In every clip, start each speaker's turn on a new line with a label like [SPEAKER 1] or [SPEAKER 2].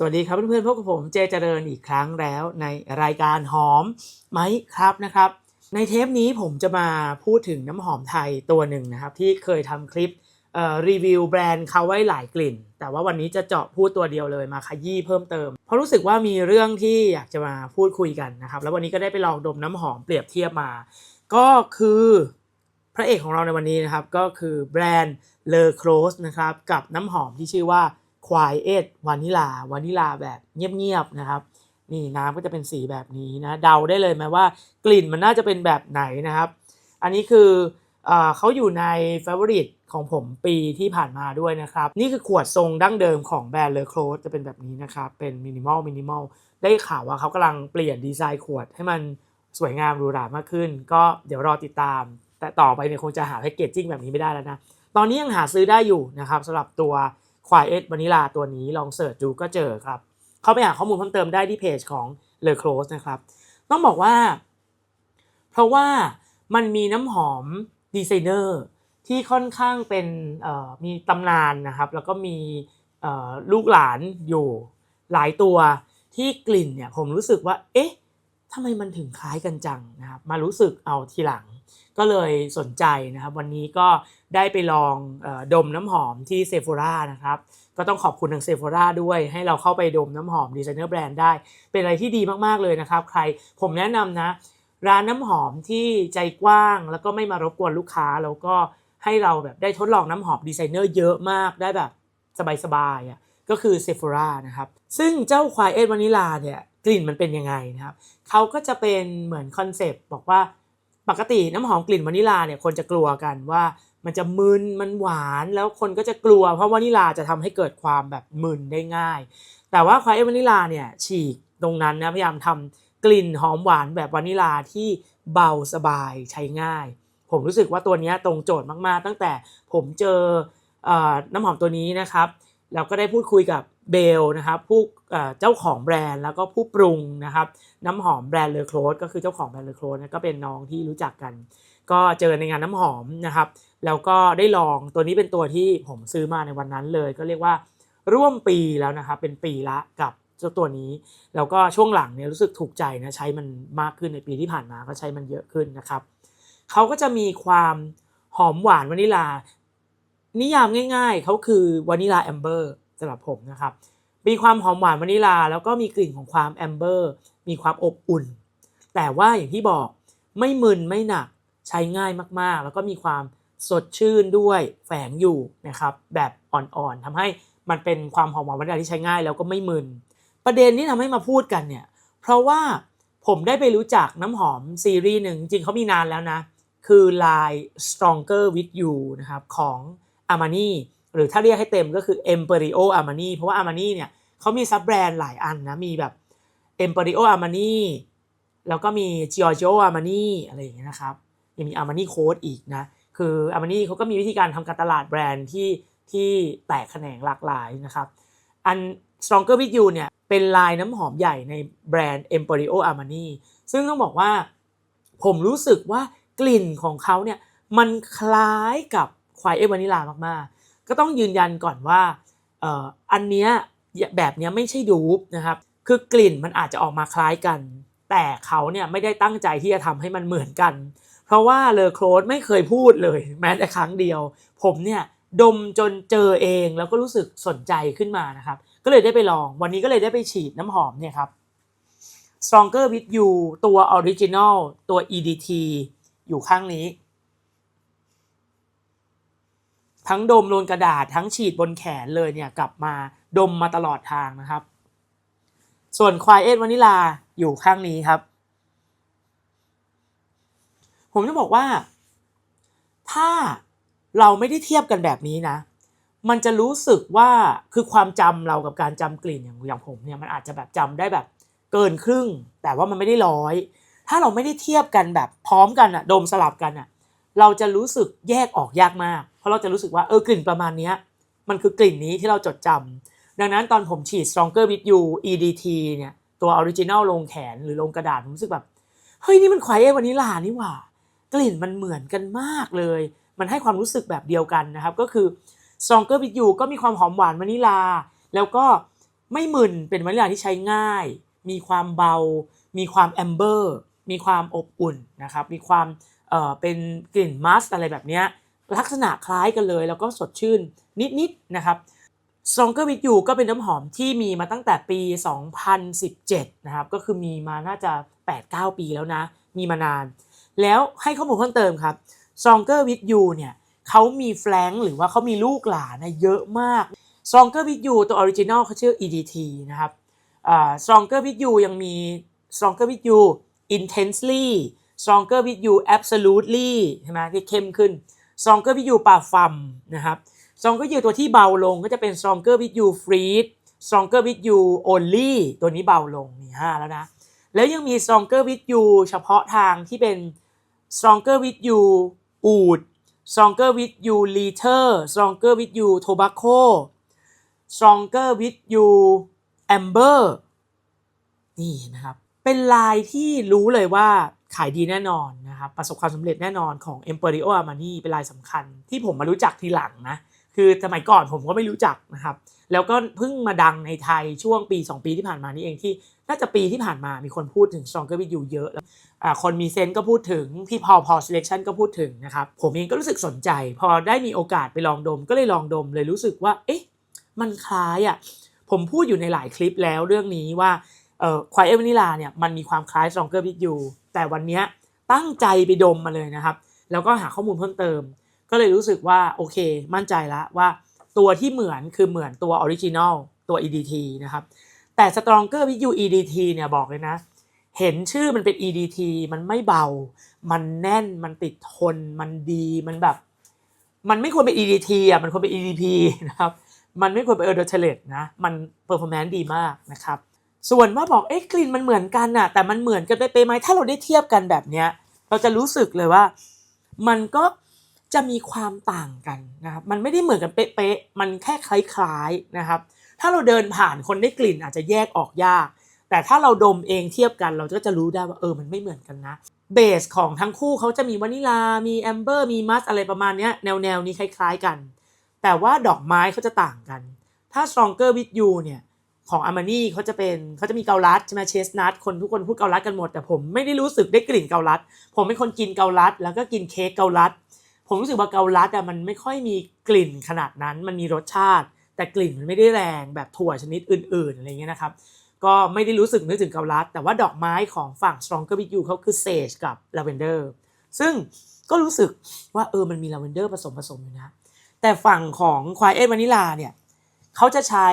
[SPEAKER 1] สวัสดีครับเพื่อนๆพบกับผมเจเจริญอีกครั้งแล้วในรายการหอมไหมครับนะครับ ในเทปนี้ผมจะมาพูดถึงน้ำหอมไทยตัวหนึ่งนะครับ ที่เคยทำคลิปรีวิวแบรนด์เขาไว้หลายกลิ่น แต่ว่าวันนี้จะเจาะพูดตัวเดียวเลยมาขยี้เพิ่มเติม เพราะรู้สึกว่ามีเรื่องที่อยากจะมาพูดคุยกันนะครับ แล้ววันนี้ก็ได้ไปลองดมน้ำหอมเปรียบเทียบมา ก็คือพระเอกของเราในวันนี้นะครับก็คือแบรนด์เลอโครสนะครับกับน้ำหอมที่ชื่อว่า Quiet Vanilla วานิลาแบบเงียบๆนะครับ นี่น้ำก็จะเป็นสีแบบนี้นะเดาได้เลยไหมว่ากลิ่นมันน่าจะเป็นแบบไหนนะครับ อันนี้คือเอเขาอยู่ใน Favorite ของผมปีที่ผ่านมาด้วยนะครับ นี่คือขวดทรงดั้งเดิมของแบรนด์เลอโครสจะเป็นแบบนี้นะครับ เป็นมินิมอลมินิมอลได้ข่าวว่าเขากำลังเปลี่ยนดีไซน์ขวดให้มันสวยงามหรูหรามากขึ้น ก็เดี๋ยวรอติดตาม แต่ต่อไปเนี่ยคงจะหาแพคเกจจิ้งแบบนี้ไม่ได้แล้วนะ ตอนนี้ยังหาซื้อได้อยู่นะครับสำหรับตัว Quiet Vanilla ตัวนี้ลองเสิร์ชดูก็เจอครับ เข้าไปหาข้อมูลเพิ่มเติมได้ที่เพจของ Le Close นะครับ ต้องบอกว่า เพราะว่ามันมีน้ำหอมดีไซเนอร์ที่ค่อนข้างเป็นมีตำนานนะครับ แล้วก็มีลูกหลานอยู่หลายตัวที่กลิ่นเนี่ยผมรู้สึกว่า เอ๊ะทำไมมันถึงคล้ายกันจังนะครับ มารู้สึกเอาทีหลัง ก็เลยสนใจนะครับ วันนี้ก็ ได้ไปลองดมน้ำหอมที่เซ p h รานะครับ ก็ต้องขอบคุณทางเซ p h ราด้วยให้เราเข้าไปดมน้ำหอมดีไซเนอร์แบรนด์ได้ เป็นอะไรที่ดีมากๆเลยนะครับ ใครผมแนะนำนะ ร้านน้ำหอมที่ใจกว้าง แล้วก็ไม่มารบกวนลูกค้า แล้วก็ให้เราแบบได้ทดลองน้ำหอมดีไซเนอร์เยอะมากได้แบบสบายๆอะก็คือเซ p h รานะครับ ซึ่งเจ้าควายเอ็ดวานิลาเนี่ยกลิ่นมันเป็นยังไงนะครับเขาก็จะเป็นเหมือนคอนเซปต์บอกว่าปกติน้ำหอมกลิ่นวานิลาเนี่ยคนจะกลัวกันว่า มันจะมึนมันหวานแล้วคนก็จะกลัว เพราะวานิลาจะทำให้เกิดความแบบมึนได้ง่าย แต่ว่าควายเอวานิลาเนี่ยฉีกตรงนั้นนะพยายามทำกลิ่นหอมหวานแบบวานิลาที่เบาสบายใช้ง่าย ผมรู้สึกว่าตัวนี้ตรงโจทย์มากๆ ตั้งแต่ผมเจอเออน้ำหอมตัวนี้นะครับแล้วก็ได้พูดคุยกับเบลนะครับผู้เอ่อเจ้าของแบรนด์แล้วก็ผู้ปรุงนะครับ น้ำหอมแบรนด์เลอโคลสก็คือเจ้าของแบรนด์เลอโคลสก็เป็นน้องที่รู้จักกัน ก็เจอในงานน้ำหอมนะครับ แล้วก็ได้ลองตัวนี้เป็นตัวที่ผมซื้อมาในวันนั้นเลย ก็เรียกว่าร่วมปีแล้วนะครับเป็นปีละกับเจ้าตัวนี้ แล้วก็ช่วงหลังเนี่ยรู้สึกถูกใจนะใช้มันมากขึ้นในปีที่ผ่านมาก็ใช้มันเยอะขึ้นนะครับเขาก็จะมีความหอมหวานวานิลา นิยามง่าย ๆเขาคือวานิลาแอมเบอร์สำหรับผมนะครับมีความหอมหวานวานิลา แล้วก็มีกลิ่นของความแอมเบอร์มีความอบอุ่น แต่ว่าอย่างที่บอกไม่มึนไม่หนัก ใช้ง่ายมากๆ แล้วก็มีความสดชื่นด้วยแฝงอยู่นะครับแบบอ่อนๆทำให้มันเป็นความหอมหวานวานิลาที่ใช้ง่ายแล้วก็ไม่มึน ประเด็นที่ทำให้มาพูดกันเนี่ย เพราะว่าผมได้ไปรู้จักน้ำหอมซีรีส์หนึ่งจริงเขามีนานแล้วนะ คือ Line Stronger with You นะครับของ Armani หรือถ้าเรียกให้เต็มก็คือ Emporio Armani เพราะว่า Armani เนี่ยเขามีซับแบรนด์หลายอันนะ มีแบบ Emporio Armani แล้วก็มี Giorgio Armani อะไรอย่างเงี้ยนะครับ ยังมี Armani Code อีกนะ คือ Armani เขาก็มีวิธีการทำการตลาดแบรนด์ที่ที่แตกแขนงหลากหลายนะครับ อัน Stronger with You เนี่ยเป็นลายน้ำหอมใหญ่ในแบรนด์ Emporio Armani ซึ่งต้องบอกว่าผมรู้สึกว่ากลิ่นของเขาเนี่ยมันคล้ายกับควายเอวานิลามากๆ ก็ต้องยืนยันก่อนว่าอันเนี้ยแบบเนี้ยไม่ใช่ดูปนะครับ คือกลิ่นมันอาจจะออกมาคล้ายกัน แต่เขาเนี่ยไม่ได้ตั้งใจที่จะทำให้มันเหมือนกัน เพราะว่าเลอโครสไม่เคยพูดเลย แม้แต่ครั้งเดียว ผมเนี่ยดมจนเจอเองแล้วก็รู้สึกสนใจขึ้นมานะครับ ก็เลยได้ไปลอง วันนี้ก็เลยได้ไปฉีดน้ำหอมเนี่ยครับ Stronger with You ตัว Original ตัว EDT อยู่ข้างนี้ ทั้งดมโลนกระดาษทั้งฉีดบนแขนเลยเนี่ยกลับมาดมมาตลอดทางนะครับ ส่วนควายเอ็ดวานิลาอยู่ข้างนี้ครับ ผมจะบอกว่า ถ้าเราไม่ได้เทียบกันแบบนี้นะ มันจะรู้สึกว่าคือความจำเรากับการจำกลิ่นอย่างอย่างผมเนี่ยมันอาจจะแบบจำได้แบบ เกินครึ่ง แต่ว่ามันไม่ได้ร้อย ถ้าเราไม่ได้เทียบกันแบบพร้อมกันอะดมสลับกันอะเราจะรู้สึกแยกออกยากมาก เพราะเราจะรู้สึกว่าเออกลิ่นประมาณเนี้ยมันคือกลิ่นนี้ที่เราจดจำดังนั้นตอนผมฉีด Stronger with You EDT เนี่ยตัวออริจินัลลงแขนหรือลงกระดาษผมรู้สึกแบบ เฮ้ย นี่มันควายเอวานิลานี่หว่า กลิ่นมันเหมือนกันมากเลย มันให้ความรู้สึกแบบเดียวกันนะครับ ก็คือ Stronger with You ก็มีความหอมหวานวานิลา แล้วก็ไม่มึนเป็นวานิลาที่ใช้ง่าย มีความเบา มีความแอมเบอร์ มีความอบอุ่นนะครับ มีความเอ่อเป็นกลิ่นมัสอะไรแบบนี้ลักษณะคล้ายกันเลย แล้วก็สดชื่นนิดๆนะครับ Stronger with You ก็เป็นน้ำหอมที่มีมาตั้งแต่ปี 2017 นะครับ ก็คือมีมาน่าจะ 8-9 ปีแล้วนะ มีมานาน แล้วให้ข้อมูลเพิ่มเติมครับซองเกอร์วิทยูเนี่ยเขามีแฟลงหรือว่าเขามีลูกหลานเยอะมากซองเกอร์วิทยูตัวออริจินอลเขาชื่อ EDT นะครับซองเกอร์วิทยูยังมีซองเกอร์วิทยู intensely ซองเกอร์วิทยู absolutely ใช่ไหมที่เข้มขึ้นซองเกอร์วิทยูป่าฟัมนะครับซองเกอร์วิทยูตัวที่เบาลงก็จะเป็นซองเกอร์วิทยูฟรีดซองเกอร์วิทยูโอลลี่ตัวนี้เบาลงนี่ห้าแล้วนะ แล้วยังมีซองเกอร์วิทยูเฉพาะทางที่เป็น Stronger with You อูด Stronger with You Liter Stronger with You Tobacco Stronger with You Amber นี่นะครับ เป็นลายที่รู้เลยว่าขายดีแน่นอนนะครับ ประสบความสำเร็จแน่นอนของ Emporio Armani เป็นลายสำคัญที่ผมมารู้จักทีหลังนะ คือสมัยก่อนผมก็ไม่รู้จักนะครับ แล้วก็เพิ่งมาดังในไทยช่วงปี 2 ปีที่ผ่านมานี่เองที่น่าจะปีที่ผ่านมามีคนพูดถึง Stronger with You เยอะแล้วคนมีเซนส์ก็พูดถึง พี่พอพอ selection ก็พูดถึงนะครับ ผมเองก็รู้สึกสนใจ พอได้มีโอกาสไปลองดม ก็เลยลองดมเลยรู้สึกว่า เอ๊ะ มันคล้ายอะผมพูดอยู่ในหลายคลิปแล้วเรื่องนี้ว่าเอ่อควายเอวานิลาเนี่ยมันมีความคล้าย Stronger with You แต่วันนี้ตั้งใจไปดมมาเลยนะครับ แล้วก็หาข้อมูลเพิ่มเติม ก็เลยรู้สึกว่าโอเค มั่นใจแล้วว่าตัวที่เหมือนคือเหมือนตัวออริจินอลตัว EDT นะครับ แต่ Stronger with You EDT เนี่ยบอกเลยนะ เห็นชื่อมันเป็น EDT มันไม่เบา มันแน่นมันติดทน มันดีมันแบบ มันไม่ควรเป็น EDT อะมันควรเป็น EDP นะครับ มันไม่ควรเป็น e r d o t e l e t นะ มัน performance ดีมากนะครับ ส่วนว่าบอกเอ๊ะกลิ่นมันเหมือนกันน่ะ แต่มันเหมือนกันไปไปไหมถ้าเราได้เทียบกันแบบเนี้ย เราจะรู้สึกเลยว่า มันก็ จะมีความต่างกันนะครับ มันไม่ได้เหมือนกันเป๊ะๆ มันแค่คล้ายๆนะครับ ถ้าเราเดินผ่านคนได้กลิ่นอาจจะแยกออกยาก แต่ถ้าเราดมเองเทียบกัน เราก็จะรู้ได้ว่าเออ มันไม่เหมือนกันนะ เบสของทั้งคู่เขาจะมีวานิลา มีแอมเบอร์ มีมัสอะไรประมาณนี้แนวแนวๆนี้คล้ายๆกัน แต่ว่าดอกไม้เขาจะต่างกัน ถ้า Stronger with You เนี่ยของอามานี่เขาจะเป็นเขาจะมีเกาลัดใช่ไหมเชสนัทคนทุกคนพูดเกาลัดกันหมด แต่ผมไม่ได้รู้สึกได้กลิ่นเกาลัด ผมเป็นคนกินเกาลัด แล้วก็กินเค้กเกาลัด ผมรู้สึกว่าเกาลัดอะมันไม่ค่อยมีกลิ่นขนาดนั้น มันมีรสชาติ แต่กลิ่นมันไม่ได้แรงแบบถั่วชนิดอื่น ๆอะไรเงี้ยนะครับ ก็ไม่ได้รู้สึกนึกถึงเกาลัด แต่ว่าดอกไม้ของฝั่ง Stronger with You เขาคือเซจกับลาเวนเดอร์ซึ่งก็รู้สึกว่าเออมันมีลาเวนเดอร์ผสมผสมอยู่นะ แต่ฝั่งของ Quiet Vanilla เนี่ยเขาจะใช้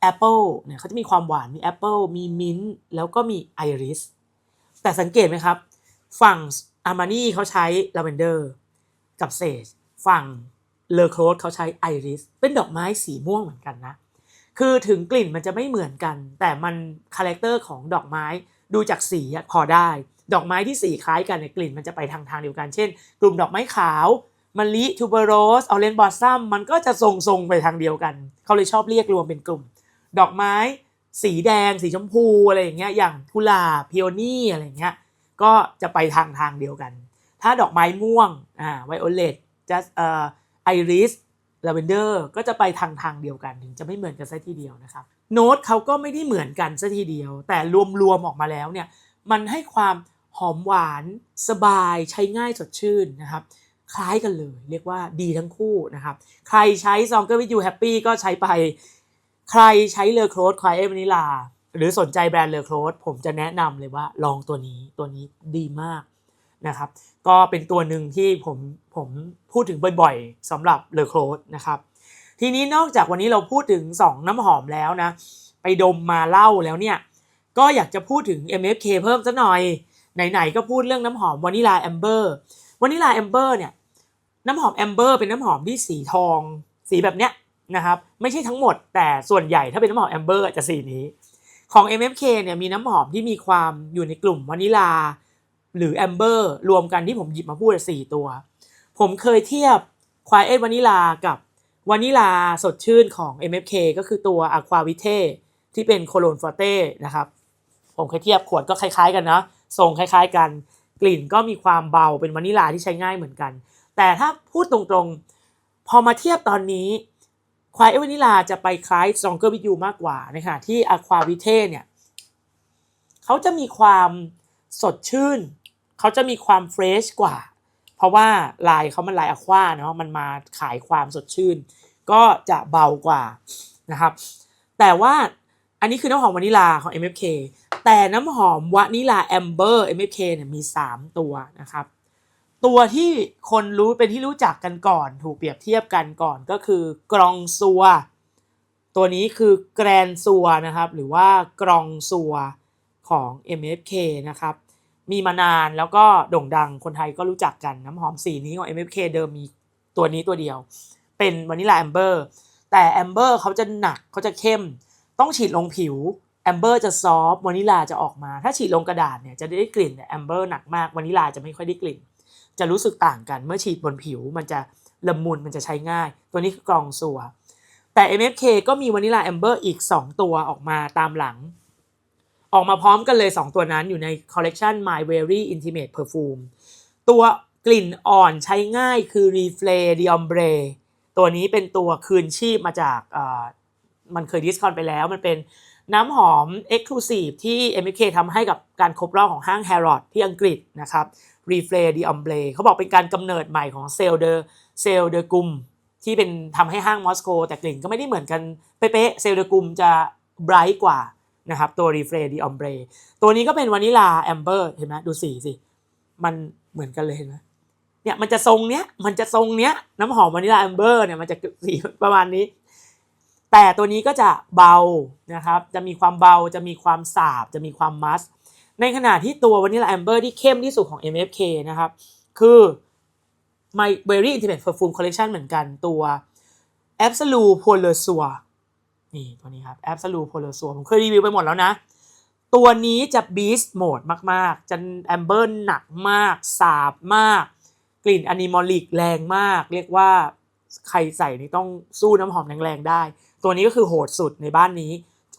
[SPEAKER 1] แอปเปิลเนี่ยเขาจะมีความหวานมีแอปเปิลมีมิ้นท์แล้วก็มีไอริสแต่สังเกตไหมครับ ฝั่งอามานี่เขาใช้ลาเวนเดอร์ กับเซจฝั่งเลอโครสเขาใช้ไอริสเป็นดอกไม้สีม่วงเหมือนกันนะ คือถึงกลิ่นมันจะไม่เหมือนกัน แต่มันคาแรคเตอร์ของดอกไม้ดูจากสีพอได้ ดอกไม้ที่สีคล้ายกันเนี่ยกลิ่นมันจะไปทางทางเดียวกัน เช่น กลุ่มดอกไม้ขาวมะลิทูเบอโรสออเรนบอสซัมมันก็จะทรงๆไปทางเดียวกัน เขาเลยชอบเรียกรวมเป็นกลุ่ม ดอกไม้สีแดง สีชมพูอะไรอย่างเงี้ยอย่างกุหลาบพิโอนี่อะไรอย่างเงี้ยก็จะไปทางทางเดียวกัน ถ้าดอกไม้ม่วงอ่าไวโอเลตจัสเอ่อไอริสลาเวนเดอร์ก็จะไปทางทางเดียวกันถึงจะไม่เหมือนกันซะทีเดียวนะครับโน้ตเขาก็ไม่ได้เหมือนกันซะทีเดียว แต่รวมๆออกมาแล้วเนี่ยมันให้ความหอมหวานสบายใช้ง่ายสดชื่นนะครับ คล้ายกันเลย เรียกว่าดีทั้งคู่นะครับ ใครใช้ซองเกอร์วิจูแฮปปี้ก็ใช้ไป ใครใช้เลอโครสควายเอวานิลา หรือสนใจแบรนด์เลอโครสผมจะแนะนำเลยว่าลองตัวนี้ตัวนี้ดีมาก นะครับ ก็เป็นตัวหนึ่งที่ผมผมพูดถึงบ่อยๆสำหรับเลอโครสนะครับ ทีนี้นอกจากวันนี้เราพูดถึง 2 น้ำหอมแล้วนะ ไปดมมาเล่าแล้วเนี่ย ก็อยากจะพูดถึง MFK เพิ่มสักหน่อย ไหนๆก็พูดเรื่องน้ำหอมวานิลาแอมเบอร์วานิลาแอมเบอร์เนี่ยน้ำหอมแอมเบอร์เป็นน้ำหอมที่สีทอง สีแบบเนี้ยนะครับ ไม่ใช่ทั้งหมดแต่ส่วนใหญ่ถ้าเป็นน้ำหอมแอมเบอร์จะสีนี้ ของ MFK เนี่ยมีน้ำหอมที่มีความอยู่ในกลุ่มวานิลา หรือแอมเบอร์รวมกันที่ผมหยิบมาพูดสี่ตัว ผมเคยเทียบควายเอ v วานิลากับวานิลาสดชื่นของ MFK ก็คือตัว Aqua Vite ที่เป็นโคโลนฟอเต้นะครับ ผมเคยเทียบขวดก็คล้ายๆกันนะทรงคล้ายๆกัน กลิ่นก็มีความเบาเป็นวานิลาที่ใช้ง่ายเหมือนกัน แต่ถ้าพูดตรงๆ พอมาเทียบตอนนี้ควายเอวานิลาจะไปคล้าย Stronger with you มากกว่าในขณะที่ Aqua Vitae เนี่ยเขาจะมีความสดชื่น เขาจะมีความเฟรชกว่า เพราะว่าลายเขามันลายอะควาเนาะมันมาขายความสดชื่น ก็จะเบากว่านะครับ แต่ว่าอันนี้คือน้ำหอมวานิลาของ MFK แต่น้ำหอมวานิลาแอมเบอร์ MFK เนี่ยมี 3 ตัวนะครับ ตัวที่คนรู้เป็นที่รู้จักกันก่อน ถูกเปรียบเทียบกันก่อนก็คือกรองซัว ตัวนี้คือแกรนซัวนะครับ หรือว่ากรองซัวของ MFK นะครับ มีมานานแล้วก็โด่งดังคนไทยก็รู้จักกันน้ำหอมสีนี้ของ MFK เดิมมีตัวนี้ตัวเดียว เป็นวานิลาแอมเบอร์แต่แอมเบอร์เขาจะหนักเขาจะเข้ม ต้องฉีดลงผิวแอมเบอร์จะซอฟต์วานิลาจะออกมา ถ้าฉีดลงกระดาษเนี่ยจะได้กลิ่นแต่แอมเบอร์หนักมากวานิลาจะไม่ค่อยได้กลิ่น จะรู้สึกต่างกันเมื่อฉีดบนผิวมันจะละมุนมันจะใช้ง่าย ตัวนี้คือกรองสัวแต่ MFK ก็มีวานิลาแอมเบอร์อีก 2 ตัวออกมาตามหลัง ออกมาพร้อมกันเลย 2 ตัวนั้นอยู่ในคอลเลกชัน My Very Intimate Perfume ตัวกลิ่นอ่อนใช้ง่ายคือ Refle d i o m b r e ตัวนี้เป็นตัวคืนชีพมาจากมันเคยดิสคอนไปแล้ว มันเป็นน้ำหอม Exclusive ที่ MFK ทำให้กับการครบรอบของห้าง Harrods ที่อังกฤษนะครับ Refle d i o m b r e เขาบอกเป็นการกำเนิดใหม่ของเซลเดอเซลเดอกุมที่เป็นทำให้ห้างมอสโก แต่กลิ่นก็ไม่ได้เหมือนกันเป๊ะๆเซลเดอกุมจะไบรท์กว่า นะครับตัว Refle d'Ombre ตัวนี้ก็เป็นวานิลาแอมเบอร์เห็นไหมดูสีสิ มันเหมือนกันเลยเห็นไหมเนี่ยมันจะทรงเนี้ยมันจะทรงเนี้ยน้ำหอมวานิลาแอมเบอร์เนี่ยมันจะสีประมาณนี้ แต่ตัวนี้ก็จะเบานะครับจะมีความเบาจะมีความสาบ จะมีความมัสในขณะที่ตัววานิลาแอมเบอร์ที่เข้มที่สุดของ MFK นะครับคือ My Very Intimate Perfume Collection เหมือนกันตัว Absolute Polar s u r นี่ตัวนี้ครับ Absolute Polar s u r ผมเคยรีวิวไปหมดแล้วนะ ตัวนี้จะ Beast Mode มาก ๆ จะแอมเบอร์หนักมาก สาบมาก กลิ่นอนิมอลิกแรงมาก เรียกว่าใครใส่นี่ต้องสู้น้ำหอมแรงๆได้ ตัวนี้ก็คือโหดสุดในบ้านนี้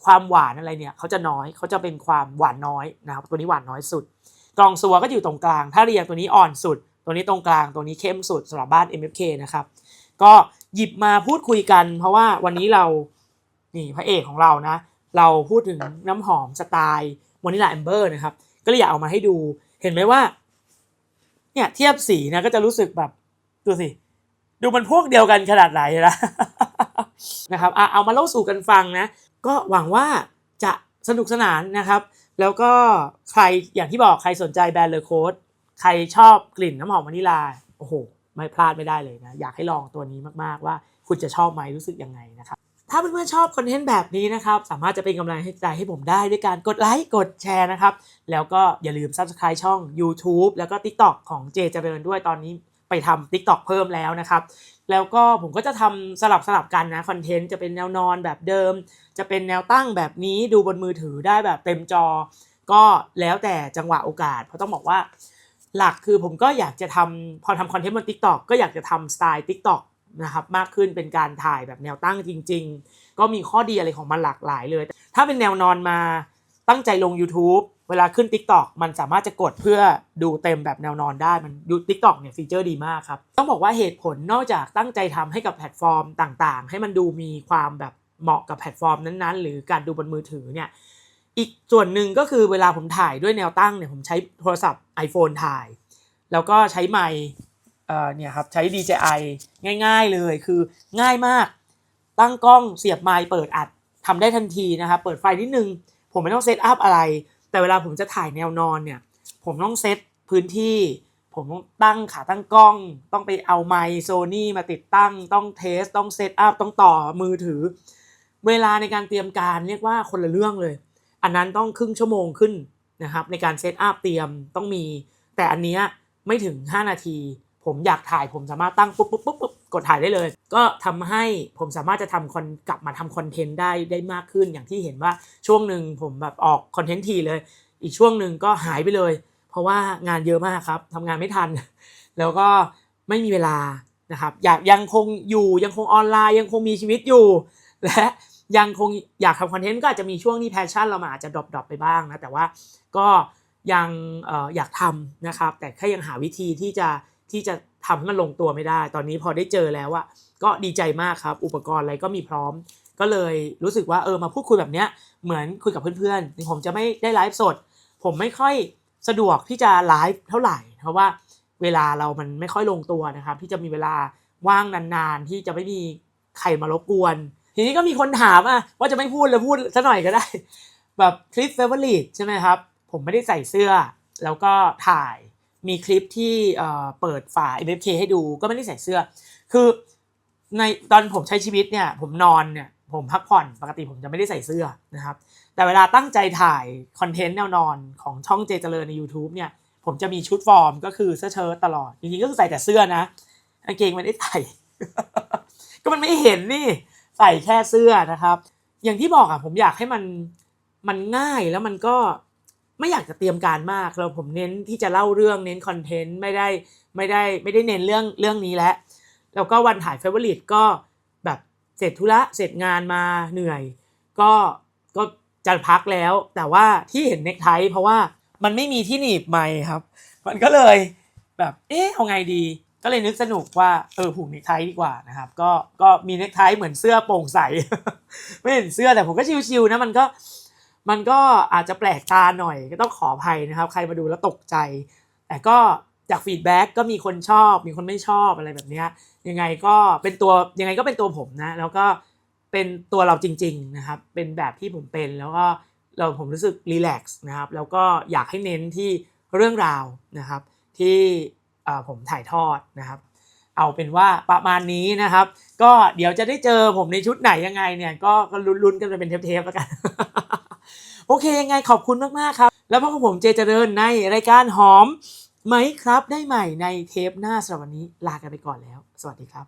[SPEAKER 1] ความหวานอะไรเนี่ยเขาจะน้อยเขาจะเป็นความหวานน้อยนะครับ ตัวนี้หวานน้อยสุดกลองซัวก็อยู่ตรงกลาง ถ้าเรียงตัวนี้อ่อนสุด ตัวนี้ตรงกลาง ตัวนี้เข้มสุดสำหรับบ้าน MFK นะครับ ก็หยิบมาพูดคุยกัน เพราะว่าวันนี้เรา นี่พระเอกของเรานะ เราพูดถึงน้ำหอมสไตล์วานิลาแอมเบอร์นะครับ ก็เลยอยากเอามาให้ดูเห็นไหมว่า เนี่ยเทียบสีนะก็จะรู้สึกแบบดูสิ ดูมันพวกเดียวกันขนาดไหนนะนะครับเอามาเล่าสู่กันฟังนะ ก็หวังว่าจะสนุกสนานนะครับ แล้วก็ใครอย่างที่บอกใครสนใจแบรนด์เลอโคดใครชอบกลิ่นน้ำหอมวานิลา โอ้โห ไม่พลาดไม่ได้เลยนะ อยากให้ลองตัวนี้มาก ๆ ว่าคุณจะชอบไหมรู้สึกยังไงนะครับ ถ้าเพื่อนๆชอบคอนเทนต์แบบนี้นะครับ สามารถจะเป็นกำลังใจให้ผมได้ด้วยการกดไลค์กดแชร์นะครับ แล้วก็อย่าลืม Subscribe ช่อง YouTube แล้วก็ TikTok ของเจเจริญด้วยตอนนี้ไปทำ TikTok เพิ่มแล้วนะครับ แล้วก็ผมก็จะทำสลับสลับกันนะคอนเทนต์จะเป็นแนวนอนแบบเดิม จะเป็นแนวตั้งแบบนี้ดูบนมือถือได้แบบเต็มจอ ก็แล้วแต่จังหวะโอกาส เพราะต้องบอกว่า หลักคือผมก็อยากจะทำพอทำคอนเทนต์บน TikTok ก็อยากจะทำสไตล์ TikTok นะครับมากขึ้นเป็นการถ่ายแบบแนวตั้งจริง ๆ ก็มีข้อดีอะไรของมันหลากหลายเลย ถ้าเป็นแนวนอนมาตั้งใจลง YouTube เวลาขึ้น TikTok มันสามารถจะกดเพื่อดูเต็มแบบแนวนอนได้มันยู TikTok เนี่ยฟีเจอร์ดีมากครับ ต้องบอกว่าเหตุผลนอกจากตั้งใจทำให้กับแพลตฟอร์มต่างๆ ให้มันดูมีความแบบเหมาะกับแพลตฟอร์มนั้นๆ หรือการดูบนมือถือเนี่ยอีกส่วนหนึ่งก็คือเวลาผมถ่ายด้วยแนวตั้งเนี่ยผมใช้โทรศัพท์ iPhone ถ่าย แล้วก็ใช้ไมค์ เอ่อเนี่ยครับใช้ DJI ง่ายๆเลยคือง่ายมาก ตั้งกล้องเสียบไมค์เปิดอัดทำได้ทันทีนะครับเปิดไฟนิดนึง ผมไม่ต้องเซตอัพอะไร แต่เวลาผมจะถ่ายแนวนอนเนี่ย ผมต้องเซตพื้นที่ ผมต้องตั้งขาตั้งกล้อง ต้องไปเอาไมค์โซนี่มาติดตั้ง ต้องเทส ต้องเซตอัพ ต้องต่อมือถือ เวลาในการเตรียมการเรียกว่าคนละเรื่องเลย อันนั้นต้องครึ่งชั่วโมงขึ้นนะครับในการเซตอัพเตรียมต้องมี แต่อันเนี้ยไม่ถึง 5 นาที ผมอยากถ่ายผมสามารถตั้งปุ๊บปุ๊บปุ๊บปุ๊บกดถ่ายได้เลย ก็ทำให้ผมสามารถจะทำคอนกลับมาทำคอนเทนต์ได้ได้มากขึ้นอย่างที่เห็นว่าช่วงหนึ่งผมแบบออกคอนเทนต์ทีเลย อีกช่วงหนึ่งก็หายไปเลย เพราะว่างานเยอะมากครับทำงานไม่ทัน แล้วก็ไม่มีเวลานะครับอยากยังคงอยู่ยังคงออนไลน์ยังคงมีชีวิตอยู่ และยังคงอยากทำคอนเทนต์ก็อาจจะมีช่วงที่แพชชั่นเรามาอาจจะดรอปๆไปบ้างนะแต่ว่าก็ยังอออยากทำนะครับ แต่แค่ยังหาวิธีที่จะ ที่จะทำให้มันลงตัวไม่ได้ ตอนนี้พอได้เจอแล้วอะก็ดีใจมากครับ อุปกรณ์อะไรก็มีพร้อม ก็เลยรู้สึกว่าเออมาพูดคุยแบบเนี้ยเหมือนคุยกับเพื่อนๆผมจะไม่ได้ไลฟ์สด ผมไม่ค่อยสะดวกที่จะไลฟ์เท่าไหร่ เพราะว่าเวลาเรามันไม่ค่อยลงตัวนะครับ ที่จะมีเวลาว่างนานๆ ที่จะไม่มีใครมารบกวน ทีนี้ก็มีคนถามอะว่าจะไม่พูดเลยพูดซะหน่อยก็ได้ แบบคลิปเฟเวอร์ลิใช่ไหมครับ ผมไม่ได้ใส่เสื้อ แล้วก็ถ่าย มีคลิปที่เปิดฝา MFK ให้ดูก็ไม่ได้ใส่เสื้อ คือในตอนผมใช้ชีวิตเนี่ย ผมนอนเนี่ยผมพักผ่อนปกติผมจะไม่ได้ใส่เสื้อนะครับ แต่เวลาตั้งใจถ่ายคอนเทนต์แนวนอนของช่องเจเจริญใน YouTube เนี่ย ผมจะมีชุดฟอร์มก็คือเสื้อเชิ้ตตลอด จริงๆก็คือใส่แต่เสื้อนะกางเกงไม่ได้ใส่ก็มันไม่เห็นนี่ใส่แค่เสื้อนะครับ อย่างที่บอกอะผมอยากให้มันมันง่ายแล้วมันก็ ไม่อยากจะเตรียมการมากเราผมเน้นที่จะเล่าเรื่องเน้นคอนเทนต์ไม่ได้ไม่ได้ไม่ได้เน้นเรื่องเรื่องนี้แล้วแล้วก็วันถ่ายเฟเวอร์ลิตก็แบบเสร็จธุระเสร็จงานมาเหนื่อย ก็ก็จะพักแล้ว แต่ว่าที่เห็นเน็กไทเพราะว่ามันไม่มีที่หนีบไมค์ครับ มันก็เลยแบบเอ๊ะเอาไงดีก็เลยนึกสนุกว่าเออผูกเน็กไทดีกว่านะครับ ก็ก็มีเน็กไทเหมือนเสื้อโปร่งใส ไม่เห็นเสื้อแต่ผมก็ชิวๆนะมันก็ มันก็อาจจะแปลกตาหน่อยก็ต้องขออภัยนะครับ ใครมาดูแล้วตกใจ แต่ก็จากฟีดแบ็กก็มีคนชอบ มีคนไม่ชอบอะไรแบบนี้ยังไงก็เป็นตัวยังไงก็เป็นตัวผมนะ แล้วก็เป็นตัวเราจริง ๆนะครับ เป็นแบบที่ผมเป็นแล้วก็เราผมรู้สึกรีแลกซ์นะครับ แล้วก็อยากให้เน้นที่เรื่องราวนะครับ ที่ผมถ่ายทอดนะครับ เอาเป็นว่าประมาณนี้นะครับ ก็เดี๋ยวจะได้เจอผมในชุดไหนยังไงเนี่ย ก็ก็ลุ้นๆกันไปเป็นเทปๆแล้วกัน โอเคยังไงขอบคุณมากๆครับ แล้วพบกับผมเจเจริญในรายการหอมไหมครับได้ใหม่ในเทปหน้าสำหรับวันนี้ลากันไปก่อนแล้ว สวัสดีครับ